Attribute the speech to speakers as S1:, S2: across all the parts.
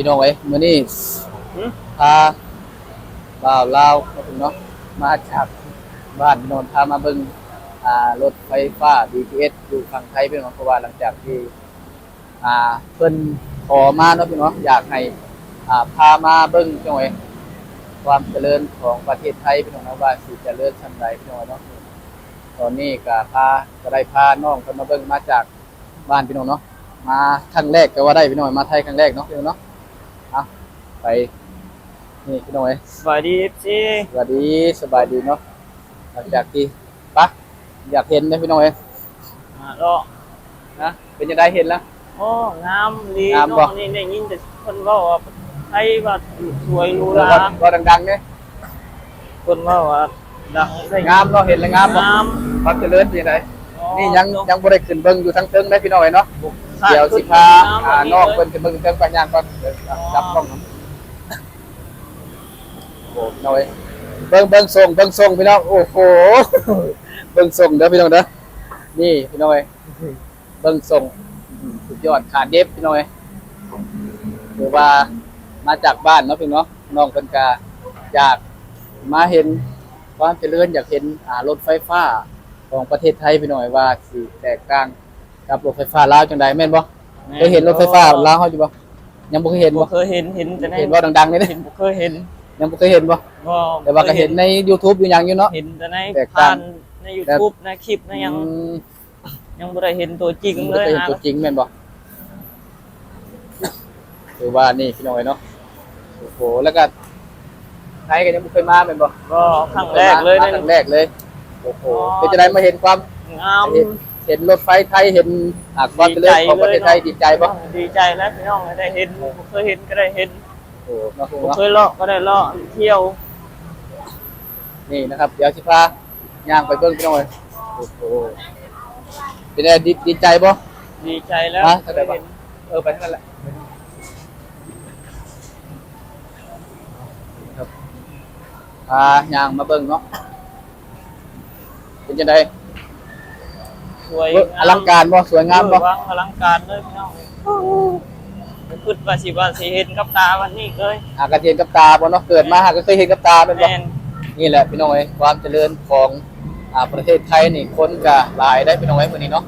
S1: พี่น้องเอ้ยมื้อนี้
S2: หืม
S1: พาบ่าวลาวมาถึงเนาะมาจากบ้านพี่น้องพามาเบิ่งอ่ารถไฟฟ้า BTS อยู่ฝั่งไทยพี่น้องเพราะว่าหลังจากที่อ่าเพิ่นขอมาเนาะพี่น้องอยากให้อ่าพามาเบิ่งจังไดความเจริญของประเทศไทยพี่น้องนะว่าสิเจริญชั้นใดพี่น้องเนาะตอนนี้ก็พาก็ได้พาน้องเพิ่นมาเบิ่งมาจากบ้านพี่น้องเนาะมาครั้งแรกก็ว่าได้พี่น้องมาไทยครั้งแรกเนาะพี่น้องเนาะเอา ไป นี่พี่น้องเอ้ย
S2: สวัสดีจี
S1: สวัสดีสบายดีเนาะหลังจากที่ปะอยากเห็นนะพี่น้องเอ้ย
S2: อ่าก็
S1: นะเป็นยังไงเห็นแล้ว
S2: โอ้งามดี
S1: งามบ่
S2: เนาะนี่ได้ยินแต่คนเว่าว่าไทยว่าสวยหรูห
S1: ก็
S2: รา
S1: ก็ดังๆเนี่ย
S2: คนเว่าว่าดังได้
S1: งามเนาะเห็นแล้วงามบ่
S2: งาม
S1: ความเจริญเป็นยังไง
S2: อ๋อ
S1: นี่ยังยังบ่ได้ขึ้นเบิ่งอยู่ทั้งเทิงได้พี่น้องเอ้ยเนาะ
S2: สร้ง
S1: เดี๋ยวสิพา
S2: ขึ้น
S1: อ่าา
S2: ม
S1: น้อง
S2: แบบ
S1: เพิ่นขึ้นเบิ่งเทิงไปย่างก่อนเดี๋ยวจับกล้องก่อนโอ้ พี่น้องเอ้ยเบิ่งเบิ่งส่งเบิ่งส่งพี่น้องโอ้โหเบิ่งส่งเด้อพี่น้องเด้อนี่พี่น้องเอ้ยเบิ่งส่งอืมสุดยอดขาดเย็บพี่น้องเอ้ยคือว่ามาจากบ้านเนาะพี่น้องน้องเพิ่นก็อยากมาเห็นความเจริญอยากเห็นอ่ารถไฟฟ้าของประเทศไทยพี่น้องเอ้ยว่าสิแตกต่างกับรถไฟฟ้าลาวจังใดแม่นบ่เคยเห็นรถไฟฟ้าลาวเฮาอยู่บ่ยังบ่เคยเห็น
S2: บ่
S1: บ่
S2: เคยเห็นเห็นแต่ใน
S1: เห็นว่าดังๆนี่เด้
S2: เห็นบ่เคยเห็น
S1: ยังบ่เคยเห็นบ่
S2: บ่
S1: แต่ว่าก็เห็นใน YouTube อยู่หยังอยู่เนาะ
S2: เห็นแต่ใน
S1: แตกต่า
S2: ผ่าง นใน YouTube ในคลิปในยัง
S1: อืม
S2: ยังบ่ได้เห็นตัวจริง
S1: ยัง
S2: เล
S1: บ่
S2: ย
S1: เคยเห็น
S2: นะ
S1: ตัวจริงแม่นบ่คือว่านี่พี่น้องเอ้ยเนาะโอ้โหแล้วก็ไทยก็ยังบ่เคยมาแม่นบ่
S2: ก็ครั้งแรกเลย
S1: มา
S2: นะ
S1: ครั้งแรกเลยโอ้โห
S2: อ๋อ
S1: เป็นจะได้มาเห็นความ
S2: งาม
S1: เห็นเห็นรถไฟไทยเห็นอ่าความเจริญของประเทศไทยดีใจบ่
S2: ดีใจแล้วพี่น้องได้เห็นบ่เคยเห็นก็ได้เห็น
S1: โอ้เนาะ
S2: บ่
S1: เนาะ
S2: เคยเลาะก็ได้เลาะเที่ยว
S1: นี่นะครับเดี๋ยวสิพาย่างไปเบิ่งพี่น้องเอ้ยโอ้โหเป็นไงดีดีใจบ่
S2: ดีใจแล้ว
S1: ฮะ
S2: ได้เห็น
S1: เออไปนั่นแหละครับพายางมาเบิ่งเนาะเป็นจังได
S2: สวย
S1: เบิ่งอลังการบ่สวยงามบ่
S2: เออวังอลังการเลยพี่น้องไป คิดว่าสิว่าสิเห็นกับตาวันนี้เลย
S1: หากระเทียนกับตาบ่เนาะเกิดมาหากก็เคยเห็นกับตาเป็นบ่
S2: แม่น
S1: นี่แหละพี่น้องเอ้ยความเจริญของอ่าประเทศไทยนี่คนก็หลายได้พี่น้องเอ้ยมื้อนี้เนาะ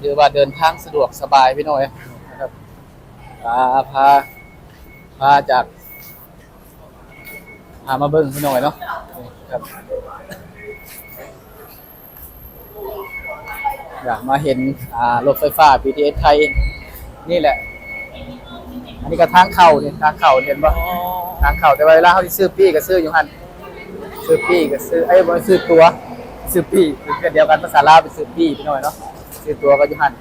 S1: ถือว่าเดินทางสะดวกสบายพี่น้องเอ้ยนะครับพาพาพาจากพามาเบิ่งพี่น้องเอ้ยเนาะนี่ครับอยากมาเห็นอ่ารถไฟฟ้า BTS ไทยนี่แหละ อันนี้ก็ทางเข้านี่ทางเข้าเห็นบ่
S2: อ๋อ
S1: ทางเข้าแต่ว่าเวลาเขาสิซื้อปี้ก็ซื้ออยู่หั่นซื้อปี้ก็ซื้อเอ้ยบ่ซื้อตัวซื้อปี้คือเดียวกันภาษาลาวเป็นซื้อปี้พี่น้อยเนาะซื้อตัวก็อยู่หั่น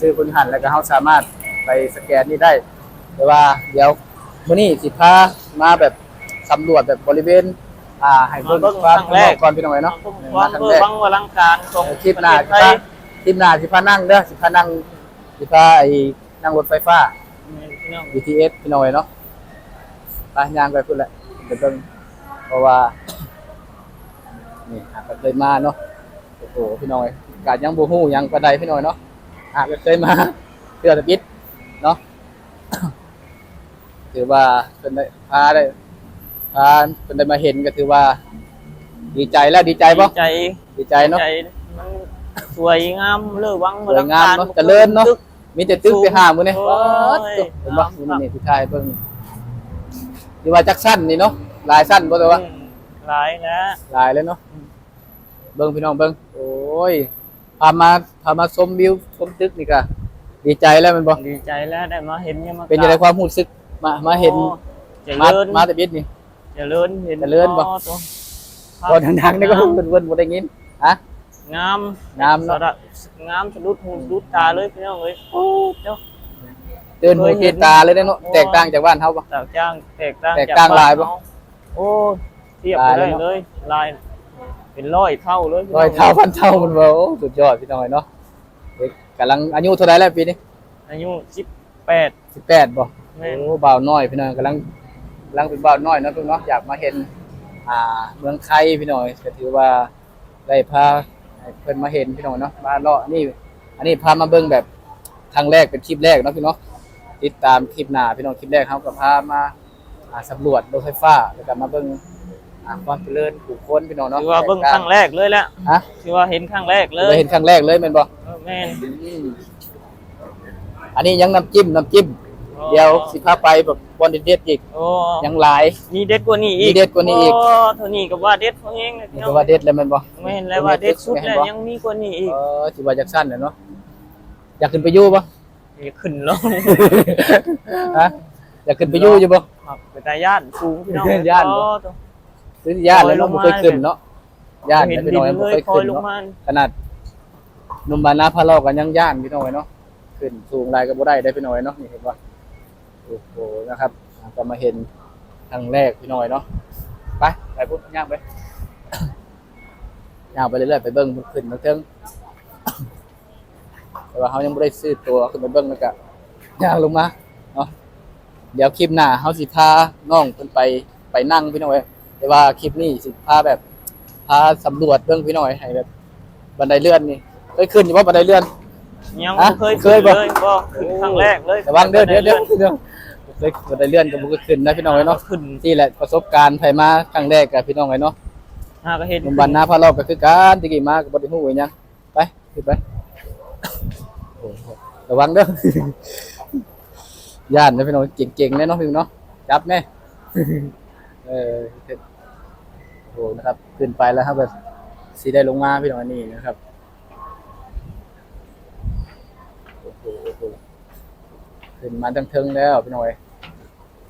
S1: ซื้อคนหั่นแล้วก็เฮาสามารถไปสแกนนี่ได้ แต่ว่าเดี๋ยวมื้อนี้สิพามาแบบสำรวจแบบบริเวณอ่าให้เบิ่งความข้างนอกก่อนพี่น้อยเนาะ
S2: วั
S1: มางครั้ง
S2: เบอ
S1: แร
S2: ร์
S1: ก
S2: วังอลังการของ
S1: เออคลิปหน้า
S2: ประ
S1: สิ
S2: เทศไท
S1: พายคลิปหน้าสิพานั่งเด้อสิพานั่งสิพาไอ้นั่งรถไฟฟ้า
S2: พี่น้อง
S1: BTS พี่น้อยเนาะไปย่างไปพุ่นแหละเดี๋ยวเบิ่งเพราะว่า นี่หากก็เคยมาเนาะโอ้โหพี่น้อยกาดยังบ่ฮู้หยังปานใดพี่น้อยเนาะหากก็เคยมาเทื่อตะปิดเนาะถือว่าเพิ่นได้พาได้พาเพิ่นได้มาเห็นก็ถือว่า ดีใจแล้วดีใจบ่
S2: ใจ
S1: ดีใจเนาะ
S2: ใจมันสวยงามเลยวังอ
S1: สวย
S2: ลัง
S1: งาม
S2: การ
S1: เนาะเจริญเนาะ มีแต่ตึกไปหามื้อนี่
S2: โอ้
S1: ว้าด
S2: ย
S1: เห็นบ่มื้อนี้ที่ทายเบิ่งที่ว่าจักสั้นนี่เนาะหลายสั้นบ่แต่ว่า
S2: อืมหลายนะ
S1: หลายเลยเนาะ เบิ่งพี่น้องเบิ่งโอ้ย พามาพามาชมวิวชมตึกนี่ก็ดีใจแล้วแมันบ่
S2: ดีใจแล้วได้มาเห็นยังมา
S1: เป็นจังไดความรู้สึก มา มาเห็น
S2: โอ้เจ
S1: มา
S2: ริญ
S1: มาแต่บิดนี่
S2: เจริญเห็น
S1: เจริญบ่
S2: อ๋อตัว
S1: บ่ดังๆนี่ก็เพิ่นเพิ่นบ่ได้ยินฮะ
S2: งาม
S1: งามเนอะ
S2: สระงามสะดุดหูสะดุดตาเลยพี่น้องเอ้ยโอ้เจ้า
S1: เดินหู
S2: เคยเห็
S1: เห็
S2: น
S1: นตาเลยเด้เนาะแตกต่างจากบ้านเฮาบ่
S2: แตกต่างแตกต่าง
S1: แตกต่าง
S2: จบ้น
S1: หลายปะ
S2: เฮโอ้เทียบ
S1: หลาย
S2: ไป
S1: เล
S2: ได้
S1: ยเนอะ
S2: เลยลาย เป็นร้อยเท่าเลยพี่น้
S1: ร้อยเท่าพันเท่ามันบ่โอ้สุดยอดพี่น้องเนาะเด็กกำลังอายุเท่าไหร่แล้วปีนี้
S2: อายุสิบแปด
S1: 18บ่
S2: แม่น
S1: โอ้บ่าวน้อยพี่น้องกำลังกำลังเป็นบ่าวน้อยเนาะพี่น้องเนาะอยากมาเห็น อ่า เมืองไทยพี่น้องก็ถือว่าได้พา ให้เพิ่นมาเห็นพี่น้องเนาะมาเลาะนี่ อันนี้พามาเบิ่งแบบครั้งแรกเป็นคลิปแรกเนาะพี่น้องติดตามคลิปหน้าพี่น้องคลิปแรกเขาก็พามาอ่าสำรวจรถไฟฟ้าแล้วก็มาเบิ่งอ่าความเจริญผู้คนพี่น้องเนาะ
S2: ถือว่าเบิ่งครั้งแรกเลยแหละ
S1: ฮะ
S2: ถือว่าเห็นครั้งแรกเล
S1: เลยยเห็นครั้งแรกเลยแม่นบ่
S2: เออแม่น
S1: อืมอันนี้ยังน้ำจิ้มน้ำจิ้ม เดี๋ยวสิพาไปแบบบอลเด็ดๆอีก
S2: โอ้
S1: ยังหลาย
S2: มีเด็ดกว่านี้อีก
S1: มีเด็ดกว่านี้อีก
S2: โเท่านี้ก็ว่าเด็ดเพราะเองเลยพี่
S1: นี่
S2: น้อ
S1: ก็
S2: ง
S1: ว่าเด็ดแล้วแม่นบ่
S2: ไม่เห็นแล้วว่าเด็ดสุดแล้วยังมีกว่านี้อีก
S1: เออสิว่าจักสั้นน่ะเนาะอยากขึ้นไปอยู่บ่
S2: อย่าขึ้นลง
S1: ฮะอยากขึ้นไปอยู่อยู่บ่
S2: ครับไปตาย่านสูงพี่น้อง
S1: ย่านบ่
S2: อ๋อตัว
S1: ซื้อญาติแล้วเนาะบ่เคยขึ้นเนาะญาติ
S2: เห็น
S1: ไป
S2: ดิ
S1: หน่อย
S2: น
S1: บ่
S2: เล
S1: เค
S2: ย
S1: ย
S2: คอ
S1: ขึ้
S2: ย
S1: น
S2: ลง
S1: เนาะ
S2: มา
S1: ขนาดหนุ่มบานาพาลอกกันยังย่านพี่น้อยเนาะขึ้นสูงหลายก็บ่ได้ได้พี่น้อยเนาะนี่เห็นบ่ โอ้โหนะครับก็มาเห็นครั้งแรกพี่น้อยเนาะไปไปพุ่นย่างไปย่างไปเรื่อยๆไปเบิ่งขึ้นมาเทิงแต่ว่าเขายังไม่ได้ซื้อตัวขึ้นไปเบิ่งแล้วก็ย่างลงมาเนาะเดี๋ยวคลิปหน้าเขาสิพาน้องเพิ่นไปไปนั่งพี่น้อยแต่ว่าคลิปนี้สิพาแบบพาสำรวจเบิ่งพี่น้อยให้แบบบันไดเลื่อนนี่เคยขึ้นอยู่ว่าบันไดเลื่อน
S2: ยัง
S1: ฮะ
S2: บ่เคย
S1: เค
S2: ขึ้
S1: ย
S2: น
S1: บ่
S2: เลยบ่ขึ้นครั้งแรกเลย
S1: ระวังเด้อเดี๋ยวเดี๋ยว เดี๋ยวเคยบันไดเลื่อนกับบุกขึ้นนะพี่น้องเนาะ
S2: ขึ้น
S1: ที่แหละประสบการณ์ไผมาครั้งแรกกับพี่น้องเนาะ
S2: หาก็เห็น
S1: หนุ่มบ้านนาพาเราก็คือการตะกี้มาก็บ่ได้ฮู้อีหยังไปขึ้นไปโอ้โหระวังเด้อย่านนะพี่น้องเก่งๆแน่เนาะพี่น้องเนาะจับแน่เออโอ้โหนะครับขึ้นไปแล้วครับแบบสิได้ลงมาพี่น้องอันนี้นะครับโอ้โหโอ้โหขึ้นมาตั้งเทิงแล้วพี่น้อย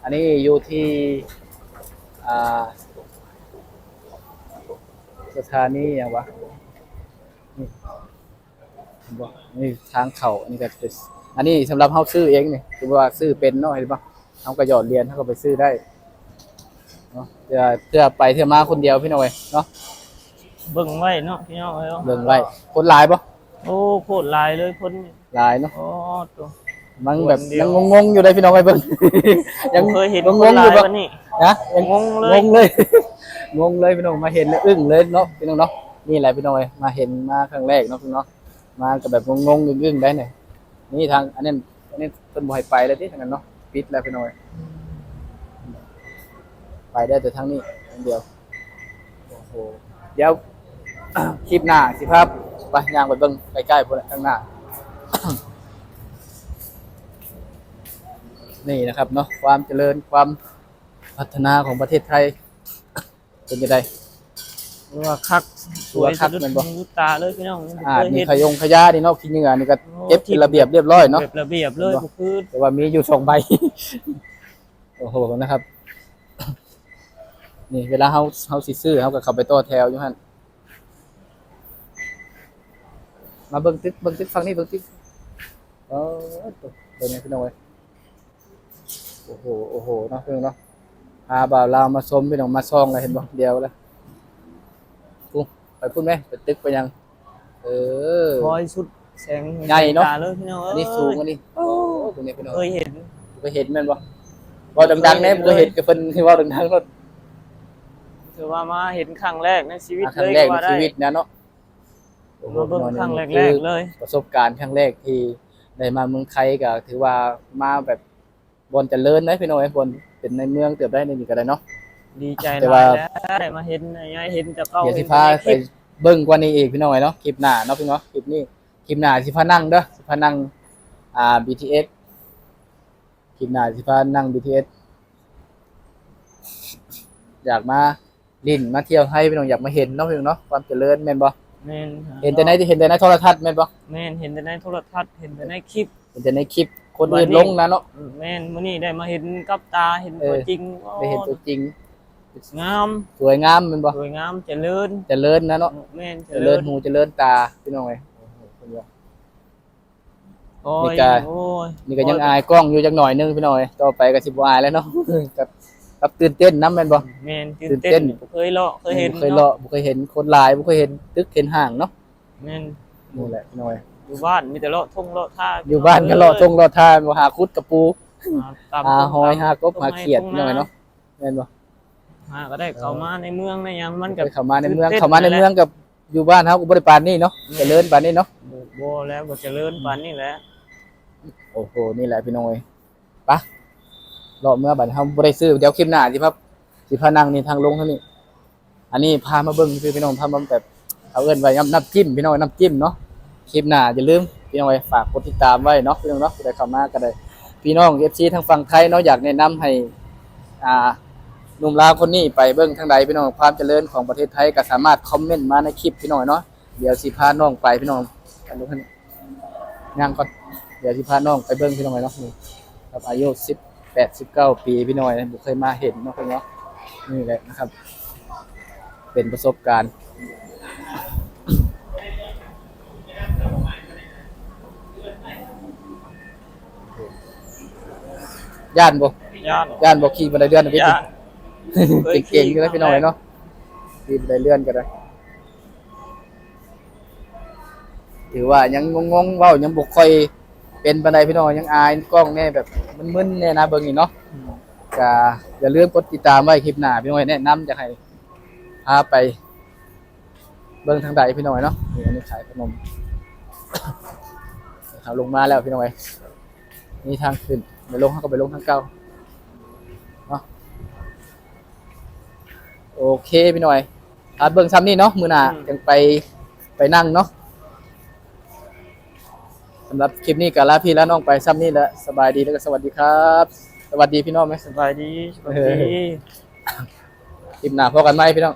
S1: อันนี้อยู่ที่อ่าสถานีอย่างวะนี่เห็นบ่นี่ทางเขาอันนี้ก็เป็นอันนี้สำหรับเฮาซื้อเองนี่คือว่าซื้อเป็นเนาะเห็นปะเฮาก็หยอดเหรียญเฮาก็ไปซื้อได้เนาะเพื่อเพื่อไปเพื่อมาคนเดียวพี่น้อยเนาะ
S2: เบิ่งไว้เนาะพี่น้องเอ้ย
S1: เบิ่งไว้คนหลายบ่
S2: โอ้โคตรหลายเลยคน
S1: หลายเนาะ
S2: อ๋อตัว
S1: มันแบบ
S2: คนเดียว
S1: ยังงงๆอยู่เลยพี่น้องไอ้เบิ่งยัง
S2: เคยเห็น
S1: ง
S2: คน
S1: ง
S2: ห
S1: ๆอ
S2: ลาย
S1: ยู่บ่
S2: วันนี้
S1: นะยัง
S2: งงเลย
S1: งงเลยงงเลยพี่น้องมาเห็นแล้วอึ้งเลยเนาะพี่น้องเนาะนี่แหละพี่น้องเอ้ยมาเห็นมาครั้งแรกเนาะพี่น้องเนาะมากับแบบงงๆอึ้งๆได้เนี่ยนี่ทางอันนี้อันนี้เพิ่นบ่ให้ไปเลยที่ทางนั้นเนาะปิดแล้วพี่น้องเอ้ยไปได้แต่ทางนี้ทางเดียวโอ้โหเดี๋ยวคลิปหน้าสิครับไปย่างไปเบิ่งใกล้ๆพุ่นแหละข้างหน้า นี่นะครับเนาะความเจริญความพัฒนาของประเทศไทย เป็นยังไง
S2: ว่าคักสวย
S1: คัก
S2: สุด
S1: แม่นบ่
S2: หูตาเลยพี่น้องบ่
S1: อ่า
S2: เคย
S1: มี
S2: เห็น
S1: ขยงขยะนี่เนาะขี้เหงื่อนี่ก็เก็บเป็นระเบียบเรียบร้อยเนาะ
S2: แบบระเบียบเลยบ่คือ
S1: แต่ว่ามีอยู่สองใบโอ้โหนะครับ นี่เวลาเฮาเฮาสิซื้อเฮาก็เข้าไปต่อแถวอยู่หั่นมาเบิ่งตึกเบิ่งตึกฝั่งนี้เบิ่งตึกเออตัวตัวนี้พี่น้องเอ้ย โอ้โหโอ้โหเนาะเพิ่นเนาะพาบ่าวลาวมาชมพี่น้องมาซ่องแล้วเห็นบ่เดียวแล้วปุ๊ไปพุ่นไหมไปตึกไปยัง เออ
S2: คอยสุดแสง
S1: ใหญ่เนาะ
S2: ตาเลยพี่น้องเอ้
S1: อั
S2: ย
S1: นนี้สูงอันนี้โอ้ตรงนี้พี่น้อง
S2: เคยเห็น
S1: เคยเห็นแม่นบ่บ่ดังๆแน่บ่เคยเห็นกับเพิ่นที่ว่าดังๆรถ
S2: ถือว่ามาเห็นครั้งแรกในชีวิต
S1: ครั้
S2: เล
S1: ง
S2: ย
S1: แรก
S2: ก็
S1: ใน
S2: ว่าได้
S1: ชีวิตนะเนาะโอ้โห
S2: มาเบิ่ง
S1: พี่
S2: ครั้ง
S1: น้
S2: แรกๆเลย
S1: ประสบการณ์ครั้งแรกที่ได้มาเมืองไทยก็ถือว่ามาแบบ บนเจริญนะพี่น้องไอ้บนเป็นในเมืองเติบได้ในนี่ก็ได้เนาะ
S2: ดีใจ
S1: แต่
S2: ห
S1: ว่า
S2: ลายแล้วได้มาเห็นยายเห็นแต่เก่า
S1: เดี๋ยวสิ
S2: เห็น
S1: พา
S2: ในค
S1: ไป
S2: ลิป
S1: เบิ่งกว่านี้อีกพี่น้องไอ้เนาะคลิปหน้าเนาะพี่เนาะคลิปนี้คลิปหน้าสิพานั่งเด้อสิพานั่งอ่า BTS คลิปหน้าสิพานั่ง BTS อยากมาลิ้นมาเที่ยวไทยพี่น้องอยากมาเห็นเนาะพี่น้องเนาะความเจริญแม่นบ่
S2: แม่น
S1: เห็นแต่ในเห็นแต่ในโทรทัศน์แม่นบ่
S2: แม่นเห็นแต่ในโทรทัศน์เห็นแต่ในคลิป
S1: เห็นแต่ในคลิป คนอื่นลงนะเนาะ
S2: แม่นมื้อนี้ได้มาเห็นกับตาเห็น
S1: เออ
S2: ตัวจริง
S1: ได้เห็นตัวจริง
S2: งาม
S1: สวยงามแม่นบ่
S2: สวยงามเจริญ
S1: เจริญนะเนาะ
S2: แม่นเจ
S1: เจ
S2: ริ
S1: ริ
S2: ญ
S1: ญหูเจริญตาพี่น้องเอ้ยโอ้โหเพิ่นว่า
S2: โอ้
S1: นี่
S2: ย
S1: ก็
S2: โอ้ย
S1: นี่ก็ยังอายกล้องอยู่จักหน่อยนึงพี่น้องเอ้ยต่อไปก็สิบ่อายแล้วเนาะกับกับตื่นเต้นนํแม่นบ่
S2: แม่น
S1: ตื่
S2: ตื่น
S1: นเต้
S2: เต้น
S1: น
S2: บ่เคยเลาะเคยเห็น
S1: เคยเลาะบ่เคยเห็นคนหลายบ่เคยเห็นตึกเห็นห้างเนาะ
S2: แม่น
S1: นี่แหละพี่น้องเอ้ย
S2: อยู่บ้านมีแต่เลาะทงเลาะท่า
S1: อยู่บ้านก็เลาะทงเลาะทานบ่หาคุดกับปู
S2: ตาม
S1: หาหอยหากบ
S2: ต้น
S1: หา
S2: ไม้
S1: เขียด
S2: ต้
S1: พี่น้องเอ้ยเนาะแม่นบ่
S2: หาก็ได้เข้ามาในเมืองในยามมัน
S1: ก็
S2: กับ
S1: เข้ามาในเมือง
S2: ตื่นเต้น
S1: เข้ามาในเมืองกับอยู่บ้านเฮาก็บ่ได้ปานนี้เนาะเจริญปานนี้เนาะ
S2: โบแล้วบ่เจริญปานนี้แหละ
S1: โอ้โหนี่แหละพี่น้องเอ้ยไปะรอเมื่อบัดเฮาบ่ได้ซื้อเดี๋ยวคลิปหน้าสิครับสิพานั่งนี่ทางลงเท่านี้อันนี้พามาเบิ่งคือพี่น้องพามาแบบเอาเอิ้นไว้น้ำน้ำจิ้มพี่น้องน้ำจิ้มเนาะ คลิปหน้าอย่าลืมพี่น้องไว้ฝากกดติดตามไว้เนาะพี่น้องเนาะผู้เข้ามาก็ได้ พี่น้อง FC ทางฝั่งไทยเนาะอยากแนะนำให้อ่าหนุ่มลาวคนนี้ไปเบิ่งทางใดพี่น้องความเจริญของประเทศไทยก็สามารถคอมเมนต์มาในคลิปพี่น้องเนาะเดี๋ยวสิพาน้องไปพี่น้องอันนี้ย่างก่อนเดี๋ยวสิพาน้องไปเบิ่งพี่น้องเนาะนี่ครับอายุ18 19ปีพี่น้อยบ่เคยมาเห็นเนาะพี่เนาะนี่แหละนะครับ เป็นประสบการณ์ ย่านบ่
S2: ย่าน
S1: ย่านบ่ขี่บันไดเลื่อนนะพี่
S2: ย่าน
S1: เก่งๆอยู่นะพี่น้อยเนาะขี่บันไดเลื่อนก็ได้ ถือว่ายังงงๆเว้ายังบ่ค่อยเป็นบันไดพี่น้อยยังอายกล้องแน่แบบมึนๆแน่นะเบิ่งนี่เนาะก็อย่าลืมกดติดตามไว้คลิปหน้าพี่น้อยแนะนำจะให้พาไป เบิ่งทางใดพี่น้อยเนาะนี่อันนี้ขายขนมเอาลงมาแล้วพี่น้อยนี่ทางขึ้น ไปลงเขาก็ไปลงทางเก่าเนาะโอเคพี่น้อยอาเบิ่งซ้ำนี่เนาะมือหน้ายังไปไปนั่งเนาะสำหรับคลิปนี้ก็ลาพี่และน้องไปซ้ำนี่แหละสบายดีแล้วก็สวัสดีครับ สวัสดีพี่น้องไหม
S2: สบายดีสบายดี
S1: คลิปหน้าพบกันไหมพี่น้อง